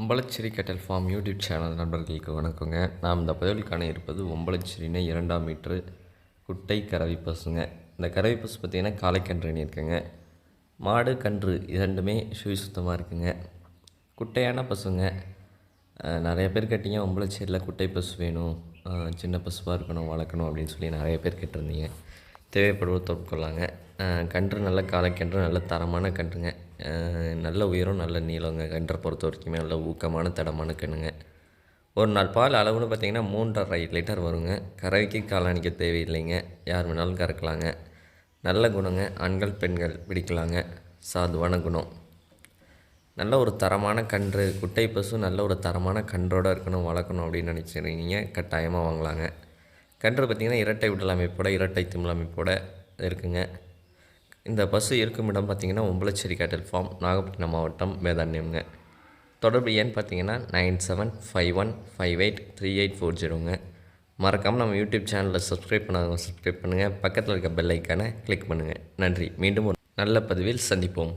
ஒம்பளச்சேரி கேட்டல் form YouTube channel நண்பர்களுக்கு வணக்கங்க. நாம் இந்த பதிவில் இருப்பது ஒம்பளச்சேரினை இரண்டாம் மீட்ரு குட்டை கறவை பசுங்க. இந்த கறவை பசு பார்த்திங்கன்னா காலைக்கன்றுன்னு இருக்குங்க. மாடு கன்று இரண்டுமே சுவி சுத்தமாக இருக்குங்க. குட்டையான பசுங்க. நிறைய பேர் கேட்டீங்க ஒம்பளச்சேரியில் குட்டை பசு வேணும். சின்ன பசுவாக இருக்கணும் வளர்க்கணும் அப்படின்னு சொல்லி நிறைய பேர் கேட்டிருந்தீங்க. தேவைப்படுவது தொற்கொள்ளாங்க கன்று நல்ல காலைக்கன்று நல்ல தரமான கன்றுங்க. நல்ல உயரம் நல்ல நீளங்க கன்றை பொறுத்த வரைக்குமே நல்ல ஊக்கமான தடமான கண்ணுங்க. ஒரு நாள் பால் அளவுன்னு பார்த்தீங்கன்னா மூன்றரை லிட்டர் வருங்க. கறவைக்கு காளானிக்க தேவையில்லைங்க. யார் வேணாலும் கறக்கலாங்க. நல்ல குணங்க ஆண்கள் பெண்கள் பிடிக்கலாங்க. சாதுவான குணம். நல்ல ஒரு தரமான கன்று குட்டை பசு நல்ல ஒரு தரமான கன்றோடு இருக்கணும் வளர்க்கணும் அப்படின்னு நினச்சிருக்கீங்க. கட்டாயமாக வாங்கலாங்க. கன்று பார்த்திங்கன்னா இரட்டை விடல் அமைப்போட இரட்டை திமிழ் அமைப்போட இருக்குங்க. இந்த பஸ்ஸு இருக்கும் இடம் பார்த்திங்கன்னா ஒம்பளச்சேரி கேட்டல் ஃபார்ம் நாகப்பட்டினம் மாவட்டம் வேதாரண்யம்ங்க தொடர்பு ஏன்னு பார்த்தீங்கன்னா nine seven five one five eight three eight four ஜீரோங்க. மறக்காமல் நம்ம யூடியூப் சேனலில் சப்ஸ்கிரைப் பண்ணாதவங்க சப்ஸ்கிரைப் பண்ணுங்கள் பக்கத்தில் இருக்க பெல் ஐக்கானை கிளிக் பண்ணுங்கள் நன்றி. மீண்டும் ஒரு நல்ல பதிவில் சந்திப்போம்.